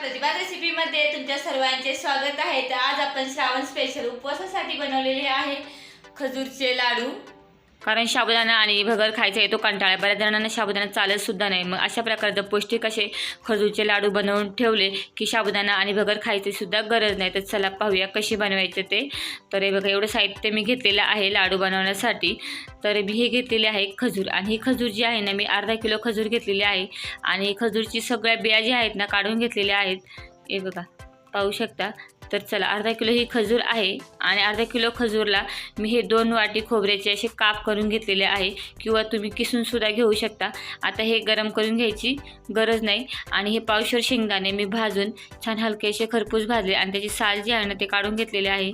प्रतिभा रेसिपीमध्ये तुमच्या सर्वांचे स्वागत आहे. तर आज आपण श्रावण स्पेशल उपवासासाठी बनवलेले आहे खजूरचे लाडू. कारण साबुदाणा आणि भगर खायचा येतो कंटाळा. बऱ्याच जणांना साबुदाणा चालत सुद्धा नाही. मग अशा प्रकारचं पौष्टिक असे खजूरचे लाडू बनवून ठेवले की साबुदाणा आणि भगर खायची सुद्धा गरज नाही. तर चला पाहूया कशी बनवायचे ते. तर हे बघा एवढं साहित्य मी घेतलेलं आहे लाडू बनवण्यासाठी. तर मी हे घेतलेले आहे खजूर. आणि ही खजूर जी आहे ना मी अर्धा किलो खजूर घेतलेली आहे. आणि खजूरची सगळ्या बिया ज्या आहेत ना काढून घेतलेल्या आहेत. हे बघा पाहू शकता. तर चला अर्धा किलो ही खजूर आहे आणि अर्धा किलो खजूरला मी हे दोन वाटी खोबऱ्याचे असे काप करून घेतलेले आहे किंवा तुम्ही किसूनसुद्धा घेऊ शकता. आता हे गरम करून घ्यायची गरज नाही आणि हे पावशर शेंगदाणे मी भाजून छान हलकेसे खरपूस भाजले आणि त्याची साल जी आहे ना ते काढून घेतलेले आहे.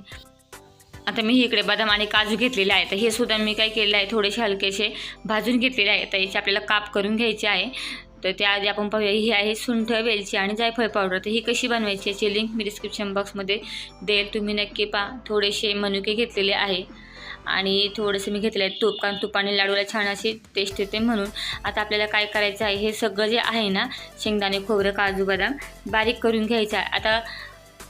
आता मी इकडे बदाम आणि काजू घेतलेले आहे तर हे सुद्धा मी काय केलेलं आहे थोडेसे हलकेसे भाजून घेतलेले आहे तर याचे आपल्याला काप करून घ्यायचे आहे. तर त्याआधी आपण पाहूया ही आहे सुंठ वेलची आणि जायफळ पावडर. तर ही कशी बनवायची याची लिंक मी डिस्क्रिप्शन बॉक्समध्ये देईल. तुम्ही नक्की पहा. थोडेसे मनुके घेतलेले आहे. आणि थोडंसं मी घेतलं आहे तूप. कारण तुपाने लाडूला छान अशी टेस्ट येते म्हणून. आता आपल्याला काय करायचं आहे? हे सगळं जे आहे ना शेंगदाणे खोबरं काजू बदाम बारीक करून घ्यायचं आहे. आता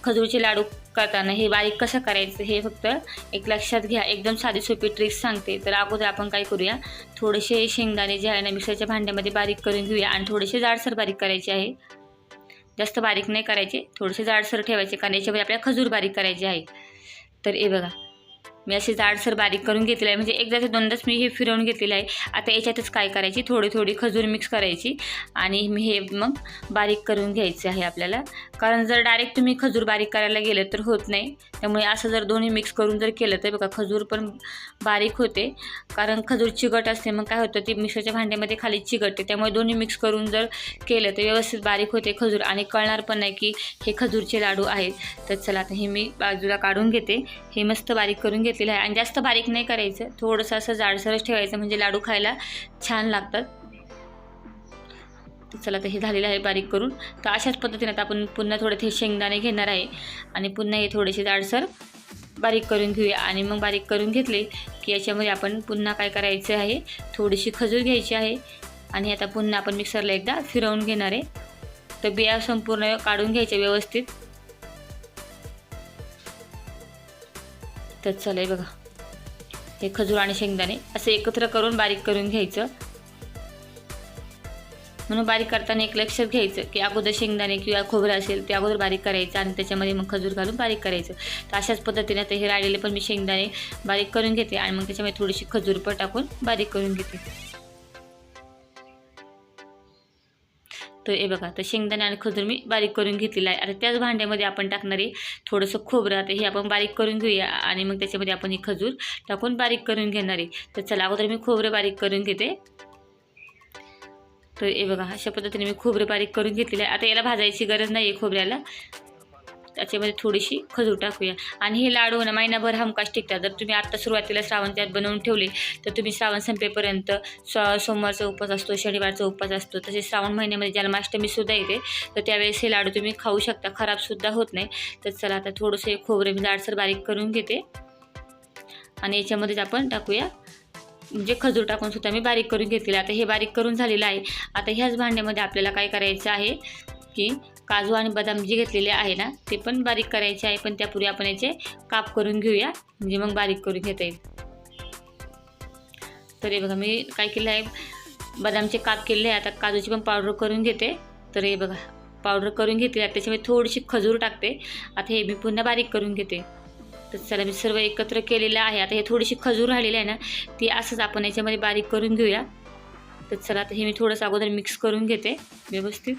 खजूरचे लाडू करताना हे बारीक कसं करायचं हे फक्त एक लक्षात घ्या. एकदम साधी सोपी ट्रिक्स सांगते. तर अगोदर आपण काय करूया? थोडेसे शेंगदाणे जे आहे ना मिक्सरच्या भांड्यामध्ये बारीक करून घेऊया आणि थोडेसे जाडसर बारीक करायचे आहे. जास्त बारीक नाही करायचे. थोडेसे जाडसर ठेवायचे कारण याच्यामध्ये आपल्याला खजूर बारीक करायचे आहे. तर हे बघा. मी असे जाडसर बारीक करून घेतलेलं आहे. म्हणजे एकदा ते दोनदाच मी हे फिरवून घेतलेलं आहे. आता याच्यातच काय करायची? थोडी थोडी खजूर मिक्स करायची. आणि मी हे मग बारीक करून घ्यायचे आहे आपल्याला. कारण जर डायरेक्ट तुम्ही खजूर बारीक करायला गेलं तर होत नाही. त्यामुळे असं जर दोन्ही मिक्स करून जर केलं तर बघा खजूर पण बारीक होते. कारण खजूर चिकट असते. मग काय होतं? ती मिक्सरच्या भांड्यामध्ये खाली चिकटते. त्यामुळे दोन्ही मिक्स करून जर केलं तर व्यवस्थित बारीक होते खजूर. आणि कळणार पण नाही की हे खजूरचे लाडू आहेत. तर चला आता हे मी बाजूला काढून घेते. हे मस्त बारीक करून घेते. घेतलेलं आहे. आणि जास्त बारीक नाही करायचं. थोडंसं असं जाडसरच ठेवायचं. म्हणजे लाडू खायला छान लागतात. चला तर हे झालेलं आहे बारीक करून. तर अशाच पद्धतीने आता आपण पुन्हा थोडे ते शेंगदाणे घेणार आहे. आणि पुन्हा हे थोडेसे जाडसर बारीक करून घेऊया. आणि मग बारीक करून घेतले की याच्यामध्ये आपण पुन्हा काय करायचं आहे? थोडीशी खजूर घ्यायची आहे. आणि आता पुन्हा आपण मिक्सरला एकदा फिरवून घेणार आहे. तर बिया संपूर्ण काढून घ्यायच्या व्यवस्थित. तर चला आहे बघा. हे खजूर आणि शेंगदाणे असं एकत्र करून बारीक करून घ्यायचं. म्हणून बारीक करताना एक लक्षात घ्यायचं की अगोदर शेंगदाणे किंवा खोबरं असेल ते अगोदर बारीक करायचं आणि त्याच्यामध्ये मग खजूर घालून बारीक करायचं. तर अशाच पद्धतीने आता हे राहिलेले पण मी शेंगदाणे बारीक करून घेते आणि मग त्याच्यामध्ये थोडीशी खजूर पण टाकून बारीक करून घेते. तर हे बघा तर शेंगदाणे आणि खजूर मी बारीक करून घेतलेला आहे. आता त्याच भांड्यामध्ये आपण टाकणार आहे थोडंसं खोबरं. आता हे आपण बारीक करून घेऊया आणि मग त्याच्यामध्ये आपण ही खजूर टाकून बारीक करून घेणार आहे. तर चला अगोदर मी खोबरं बारीक करून घेते. तर हे बघा अशा पद्धतीने मी खोबरं बारीक करून घेतलेलं आहे. आता याला भाजायची गरज नाही आहे खोबऱ्याला. त्याच्यामध्ये थोडीशी खजूर टाकूया. आणि हे लाडू ना महिनाभर हमकाश टिकतात. जर तुम्ही आत्ता सुरुवातीला श्रावण त्यात बनवून ठेवले तर तुम्ही श्रावण संपेपर्यंत सोमवारचा उपवास असतो शनिवारचा उपवास असतो. तसेच श्रावण महिन्यामध्ये जन्माष्टमीसुद्धा येते तर त्यावेळेस हे लाडू तुम्ही खाऊ शकता. खराबसुद्धा होत नाही. तर चला आता थोडंसं हे खोबरं मी जाडसर बारीक करून घेते. आणि याच्यामध्येच आपण टाकूया म्हणजे खजूर टाकून सुद्धा मी बारीक करून घेतलेलं आता हे बारीक करून झालेलं आहे. आता ह्याच भांड्यामध्ये आपल्याला काय करायचं आहे की काजू आणि बदाम जे घेतलेले आहे ना ते पण बारीक करायचे आहे पण त्यापूर्वी आपण याचे काप करून घेऊया. म्हणजे मग बारीक करून घेता येईल. तर हे बघा मी काय केलं आहे? बदामचे काप केले आहे आता काजूची पण पावडर करून घेते. तर हे बघा पावडर करून घेतली आहे त्याच्यामध्ये थोडीशी खजूर टाकते. आता हे मी पुन्हा बारीक करून घेते. तर चला मी सर्व एकत्र केलेलं आहे. आता हे थोडीशी खजूर राहिलेली आहे ना ती असंच आपण याच्यामध्ये बारीक करून घेऊया. तर चला आता हे मी थोडंसं अगोदर मिक्स करून घेते व्यवस्थित.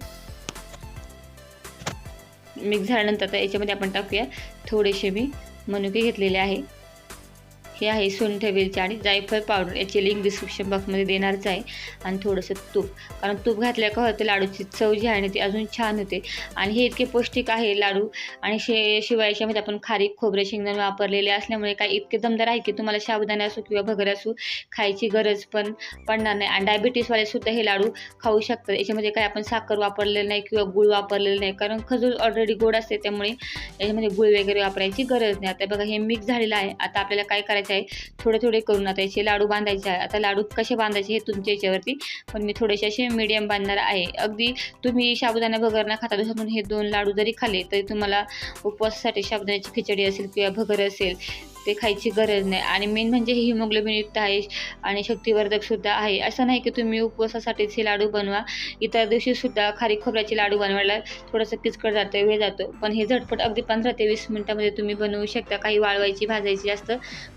मिक्स झाल्यानंतर आता याच्यामध्ये आपण टाकूया थोडेसे मी मनुके घेतलेले आहे. हे आहे सुंठ वेलची आणि जायफळ पावडर. याची लिंक डिस्क्रिप्शन बॉक्समध्ये देणारच आहे. आणि थोडंसं तूप. कारण तूप घातल्या का होतं लाडूची चव जी आहे ना ती अजून छान होते. आणि हे इतके पौष्टिक आहे लाडू. आणि शे शिवाय याच्यामध्ये आपण खारीक खोबरे शेंगदाणे वापरलेले असल्यामुळे काय इतके दमदार आहे की तुम्हाला साबुदाणे असो किंवा भगर असो खायची गरज पण पडणार नाही. आणि डायबिटीसवाले सुद्धा हे लाडू खाऊ शकतात. याच्यामध्ये काय आपण साखर वापरलेलं नाही किंवा गुळ वापरलेलं नाही. कारण खजूर ऑलरेडी गोड असते त्यामुळे याच्यामध्ये गुळ वगैरे वापरायची गरज नाही. आता बघा हे मिक्स झालेलं आहे. आता आपल्याला काय करायचं करायचं आहे. थोडे थोडे करून आता याचे लाडू बांधायचे आहे. आता लाडू कसे बांधायचे हे तुमच्या याच्यावरती पण मी थोडेसे असे मीडियम बांधणार आहे. अगदी तुम्ही साबुदाणा भगर न खाता दिवसातून हे दोन लाडू जरी खाल्ले तरी तुम्हाला उपवासासाठी साबुदाण्याची खिचडी असेल किंवा भगर असेल ते खायची गरज नाही. आणि मेन म्हणजे हे हिमोग्लोबिनयुक्त आहे आणि शक्तिवर्धकसुद्धा आहे. असं नाही की तुम्ही उपवासासाठीच हे लाडू बनवा. इतर दिवशीसुद्धा खारी खोबऱ्याचे लाडू बनवायला थोडंसं किचकट जातं वेळ जातो. पण हे झटपट अगदी पंधरा ते वीस मिनटामध्ये तुम्ही बनवू शकता. काही वाळवायची भाजायची जास्त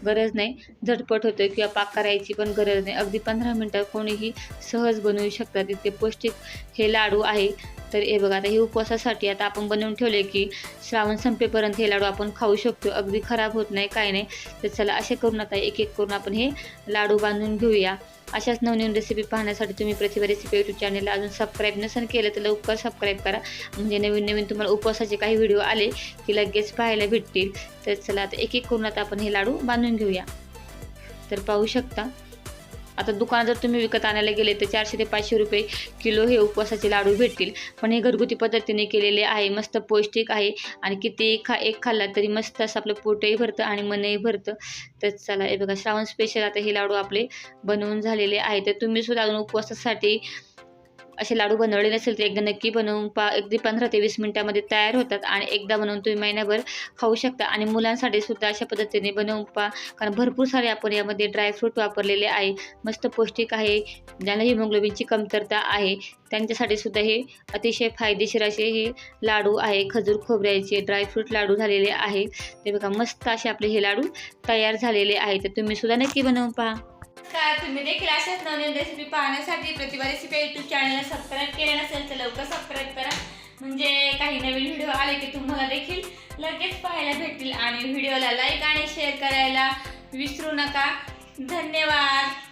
गरज नाही. झटपट होतं किंवा पाक करायची पण गरज नाही. अगदी पंधरा मिनटं कोणीही सहज बनवू शकतात. इतके पौष्टिक हे लाडू आहे. तर हे बघा आता हे उपवासासाठी आता आपण बनवून ठेवले की श्रावण संपेपर्यंत हे लाडू आपण खाऊ शकतो. अगदी खराब होत नाही काय नाही. तर चला असे करून आता एक एक करून आपण हे लाडू बांधून घेऊया. अशाच नवनवीन रेसिपी पाहण्यासाठी तुम्ही प्रतिभा रेसिपी यूट्यूब चॅनलला अजून सबस्क्राईब नसेल केलं तर लवकर सबस्क्राईब करा. म्हणजे नवीन नवीन तुम्हाला उपवासाचे काही व्हिडिओ आले की लगेच पाहायला भेटतील. तर चला आता एक एक करून आता आपण हे लाडू बांधून घेऊया. तर पाहू शकता. आता दुकानात जर तुम्ही विकत आणायला गेले तर चारशे ते पाचशे रुपये किलो हे उपवासाचे लाडू भेटतील. पण हे घरगुती पद्धतीने केलेले आहे मस्त पौष्टिक आहे आणि किती खा एक खाल्ला तरी मस्त असं आपलं पोटही भरतं आणि मनही भरतं. तर चला हे बघा श्रावण स्पेशल आता हे लाडू आपले बनवून झालेले आहे. तर तुम्ही सुद्धा अजून उपवासासाठी असे लाडू बनवले नसेल तर एकदा नक्की बनवून पा अगदी पंधरा ते वीस मिनटामध्ये तयार होतात आणि एकदा बनवून तुम्ही महिनाभर खाऊ शकता. आणि मुलांसाठी सुद्धा अशा पद्धतीने बनवून पा कारण भरपूर सारे आपण यामध्ये ड्रायफ्रूट वापरलेले आहे. मस्त पौष्टिक आहे. ज्यांना हिमोग्लोबिनची कमतरता आहे त्यांच्यासाठी सुद्धा हे अतिशय फायदेशीर असे हे लाडू आहे. खजूर खोबऱ्याचे ड्रायफ्रूट लाडू झालेले आहे ते बघा मस्त असे आपले हे लाडू तयार झालेले आहे तर तुम्ही सुद्धा नक्की बनवून पहा. काय तुम्ही देखील अशाच नवीन रेसिपी पाहण्यासाठी प्रतिभा रेसिपी युट्यूब चॅनलला सबस्क्राईब केले नसेल तर लवकर सबस्क्राईब करा. म्हणजे काही नवीन व्हिडिओ आले की तुम्हाला देखील लगेच पाहायला भेटतील. आणि व्हिडिओला लाईक आणि शेअर करायला विसरू नका. धन्यवाद.